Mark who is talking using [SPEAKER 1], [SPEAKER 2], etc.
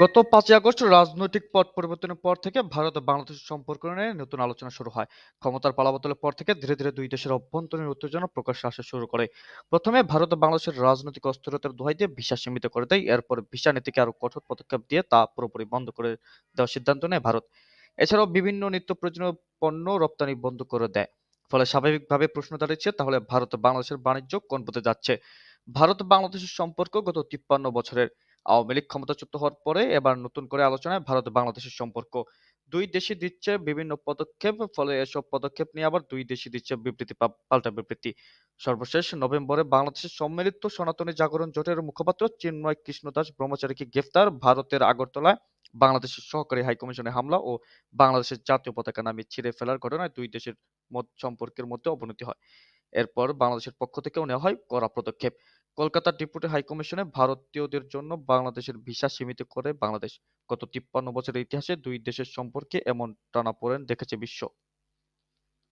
[SPEAKER 1] গত পাঁচই আগস্ট রাজনৈতিক পট পরিবর্তনের পর থেকে ভারত ও বাংলাদেশের সম্পর্ক নিয়ে নতুন আলোচনা শুরু হয়। ক্ষমতার পালাবদলের পর থেকে ধীরে ধীরে দুই দেশের অভ্যন্তরীণ উত্তেজনা প্রকাশ্যে আসা শুরু করে। প্রথমে ভারত ও বাংলাদেশের রাজনৈতিক অস্থিরতার দোহাই দিয়ে ভিসা সীমিত করে দেয়, এরপর ভিসা নীতিকে আরও কঠোর পদক্ষেপ দিয়ে তা পুরোপুরি বন্ধ করে দেওয়ার সিদ্ধান্ত নেয় ভারত। এছাড়াও বিভিন্ন নিত্য প্রয়োজনীয় পণ্য রপ্তানি বন্ধ করে দেয়। ফলে স্বাভাবিকভাবে প্রশ্ন দাঁড়িয়েছে, তাহলে ভারত বাংলাদেশের বাণিজ্য কোন পথে যাচ্ছে? ভারত বাংলাদেশের সম্পর্ক গত তিপ্পান্ন বছরের আওয়ামী লীগ ক্ষমতাচ্যুত হওয়ার পরে এবার নতুন করে আলোচনায় ভারত বাংলাদেশের সম্পর্ক। দুই দেশই দিচ্ছে বিভিন্ন পদক্ষেপ, ফলে এসব পদক্ষেপ নিয়ে আবার দুই দেশই দিচ্ছে বিবৃতি পাল্টা বিবৃতি। সর্বশেষ নভেম্বরে বাংলাদেশের সম্মিলিত সনাতনী জাগরণ জোটের মুখপাত্র চিন্ময় কৃষ্ণ দাস ব্রহ্মচারীকে গ্রেফতার, ভারতের আগরতলায় বাংলাদেশের সহকারী হাইকমিশনে হামলা ও বাংলাদেশের জাতীয় পতাকা নামিয়ে ছিঁড়ে ফেলার ঘটনায় দুই দেশের সম্পর্কের মধ্যে অবনতি হয়। এরপর বাংলাদেশের পক্ষ থেকেও নেওয়া হয় কড়া পদক্ষেপ। কলকাতার ডিপুটি হাইকমিশনে ভারতীয়দের জন্য বাংলাদেশের ভিসা সীমিত করে বাংলাদেশ গত তিপ্পান্ন বছরের ইতিহাসে দুই দেশের সম্পর্কে এমন টানাপোড়েন দেখেছে বিশ্ব।